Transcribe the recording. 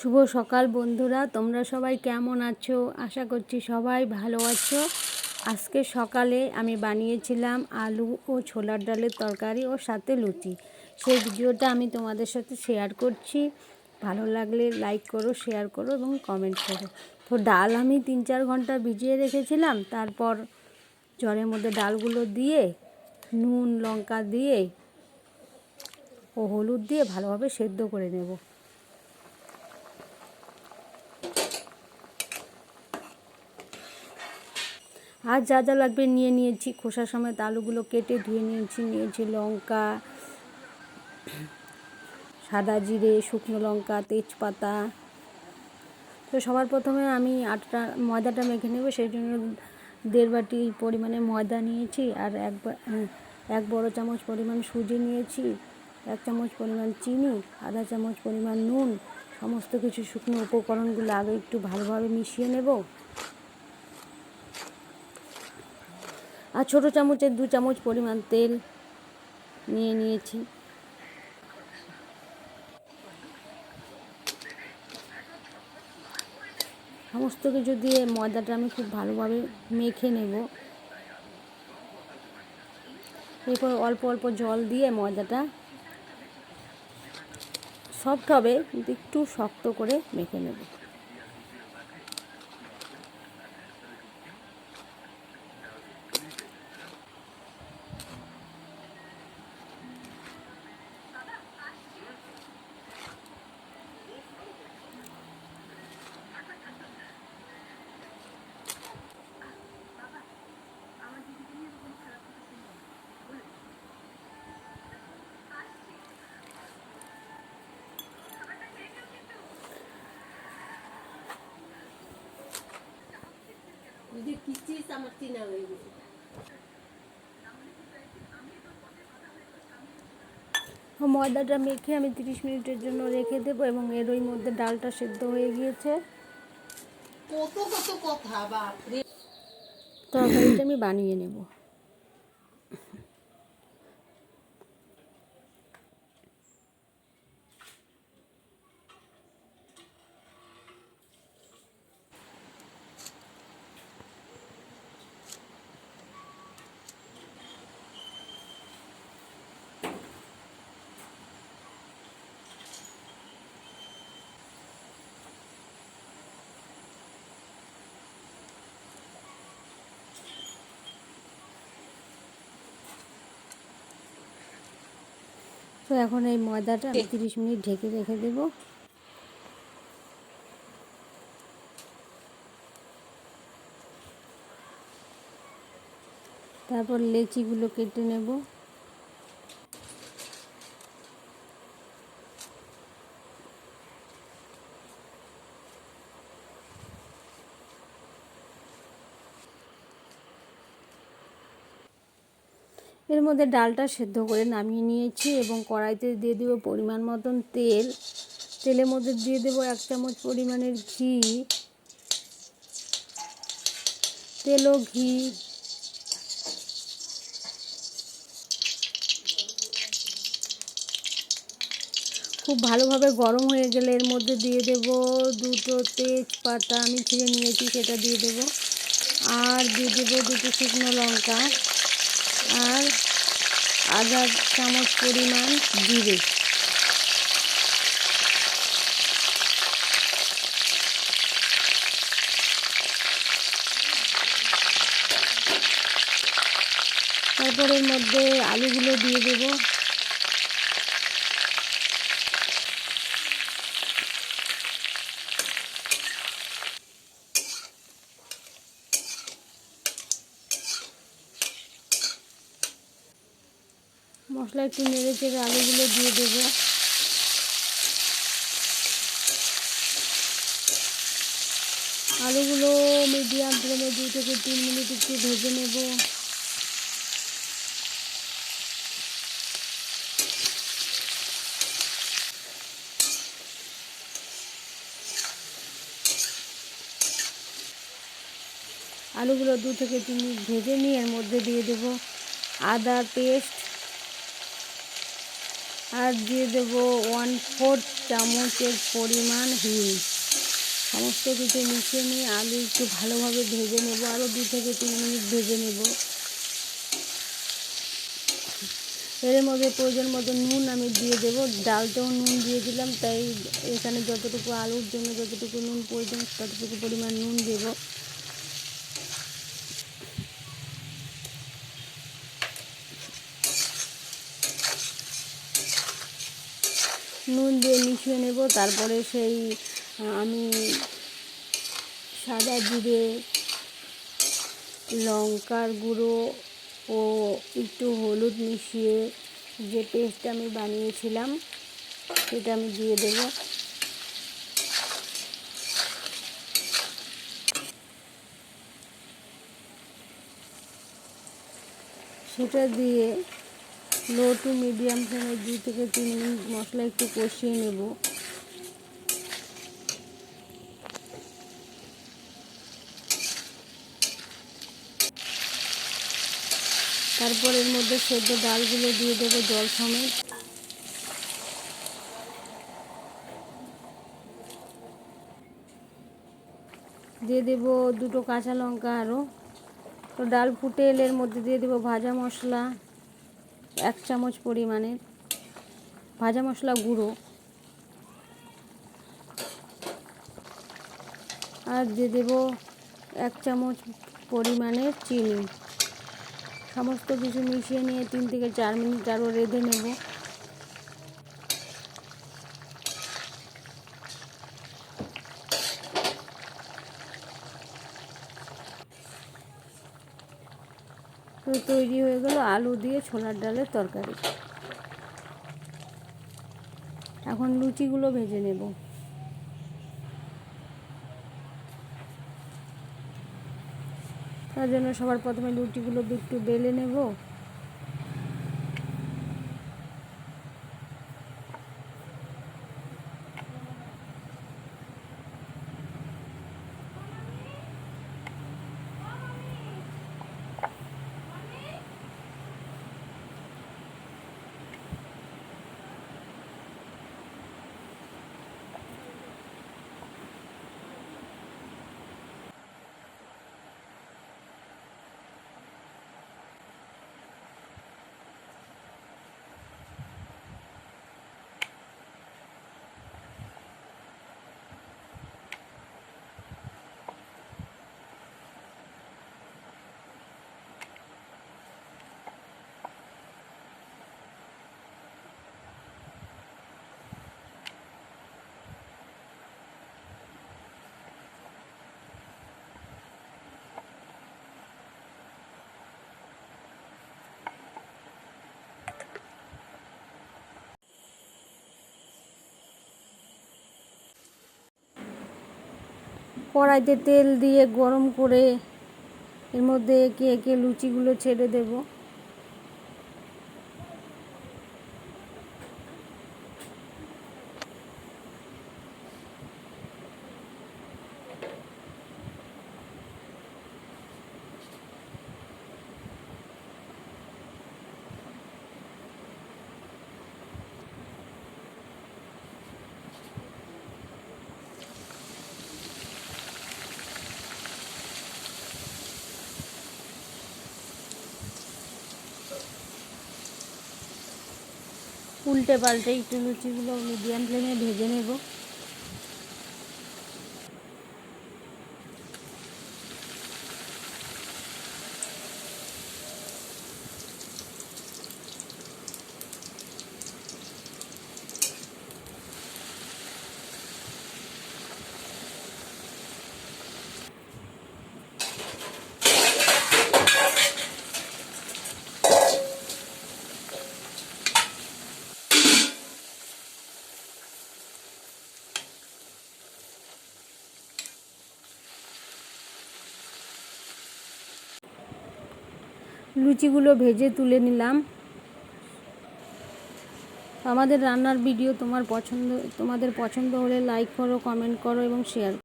শুভ সকাল বন্ধুরা, তোমরা সবাই কেমন আছো? আশা করছি সবাই ভালো আছো। আজকে সকালে আমি বানিয়েছিলাম আলু ও ছোলার ডালের তরকারি ও সাথে লুচি। সেই ভিডিওটা আমি তোমাদের সাথে শেয়ার করছি। ভালো লাগলে লাইক করো শেয়ার করো এবং কমেন্ট করো। তো ডাল আমি তিন চার ঘণ্টা ভিজিয়ে রেখেছিলাম। তারপর জলের মধ্যে ডালগুলো দিয়ে, নুন, লঙ্কা দিয়ে ও হলুদ দিয়ে ভালোভাবে সেদ্ধ করে নেব। আর যা যা লাগবে নিয়ে নিয়েছি। খোসা সমেত আলুগুলো কেটে ধুয়ে নিয়েছি। নিয়েছি লঙ্কা, সাদা জিরে, শুকনো লঙ্কা, তেজপাতা। তো সবার প্রথমে আমি আটটা ময়দাটা মেখে নেব। সেই জন্য দেড় বাটি পরিমাণে ময়দা নিয়েছি আর এক এক বড় চামচ পরিমাণ সুজি নিয়েছি, এক চামচ পরিমাণ চিনি, আধা চামচ পরিমাণ নুন, সমস্ত কিছু শুকনো উপকরণগুলো আগে একটু ভালোভাবে মিশিয়ে নেব। আর ছোটো চামচের দু চামচ পরিমাণ তেল নিয়ে নিয়েছি। সমস্ত কিছু দিয়ে ময়দাটা আমি খুব ভালোভাবে মেখে নেব। এরপর অল্প অল্প জল দিয়ে ময়দাটা সফট হবে, কিন্তু একটু শক্ত করে মেখে নেব। আমার চিনা হয়ে গেছে। ময়দাটা মেখে আমি তিরিশ মিনিটের জন্য রেখে দেবো এবং এর ওই মধ্যে ডালটা সেদ্ধ হয়ে গিয়েছে। কত কত কথা বাপরে। তরকারিটা আমি বানিয়ে নেব। তো এখন এই ময়দাটা আমি তিরিশ মিনিট ঢেকে রেখে দেব। তারপর লেচিগুলো কেটে নেব। এর মধ্যে ডালটা সেদ্ধ করে নামিয়ে নিয়েছি এবং কড়াইতে দিয়ে দেবো পরিমাণ মতন তেল। তেলের মধ্যে দিয়ে দেবো এক চামচ পরিমাণের ঘি। তেল ও ঘি। খুব ভালোভাবে গরম হয়ে গেলে এর মধ্যে দিয়ে দেব দুটো তেজপাতা। আমি ছিঁড়ে নিয়েছি, সেটা দিয়ে দেব। আর দিয়ে দেবো দুটো শুকনো লঙ্কা। আর আধা চামচ পরিমাণ জিরে তারপরের মধ্যে আলুগুলো দিয়ে দেবো। মশলা একটু নেড়ে চেড়ে আলুগুলো দিয়ে দেবো। আলুগুলো মিডিয়াম ফ্লেমে দু থেকে তিন মিনিট একটু ভেজে নেব। আলুগুলো দু থেকে তিন মিনিট ভেজে নিয়ে এর মধ্যে দিয়ে দেবো আদা পেস্ট। আর দিয়ে দেবো ওয়ান ফোর্থ চামচের পরিমাণ হিং। সমস্ত কিছু মিশিয়ে নিয়ে আলু একটু ভালোভাবে ভেজে নেব আরও দু থেকে তিন মিনিট ভেজে নেব। এর মধ্যে প্রয়োজন মতো নুন আমি দিয়ে দেবো, ডালটাও নুন দিয়ে দিলাম, তাই এখানে যতটুকু আলুর জন্য যতটুকু নুন প্রয়োজন, ততটুকু পরিমাণ নুন দেবো নুন দিয়ে মিশিয়ে নেব। তারপরে সেই আমি সাদা জিরে, লঙ্কার গুঁড়ো ও একটু হলুদ মিশিয়ে যে পেস্ট আমি বানিয়েছিলাম, সেটা আমি দিয়ে দেব। সেটা দিয়ে লো টু মিডিয়াম ফ্লেমে দু থেকে তিন মিনিট মশলা একটু কষিয়ে নেব। তারপর এর মধ্যে সেদ্ধ ডালগুলো দিয়ে দেবো জল সমেত। দিয়ে দেবো দুটো কাঁচা লঙ্কা আরও। তো ডাল ফুটে এলে মধ্যে দিয়ে দেবো ভাজা মশলা। এক চামচ পরিমাণের ভাজা মশলা গুঁড়ো আর দিয়ে দেবো এক চামচ পরিমাণের চিনি। সমস্ত কিছু মিশিয়ে নিয়ে তিন থেকে চার মিনিট আরও রেঁধে নেব। তো তৈরি হয়ে গেল আলু দিয়ে ছোলার ডালের তরকারি। এখন লুচিগুলো ভেজে নেব। তার জন্য সবার প্রথমে লুচিগুলো একটু বেলে নেব। কড়াইতে তেল দিয়ে গরম করে এর মধ্যে একে একে লুচিগুলো ছেড়ে দেব। উল্টে পাল্টে একটু লুচিগুলো মিডিয়াম ফ্লেমে ভেজে নেব। লুচিগুলো ভেজে তুলে নিলাম। আমাদের রান্নার ভিডিও তোমার পছন্দ তোমাদের পছন্দ হলে লাইক করো কমেন্ট করো এবং শেয়ার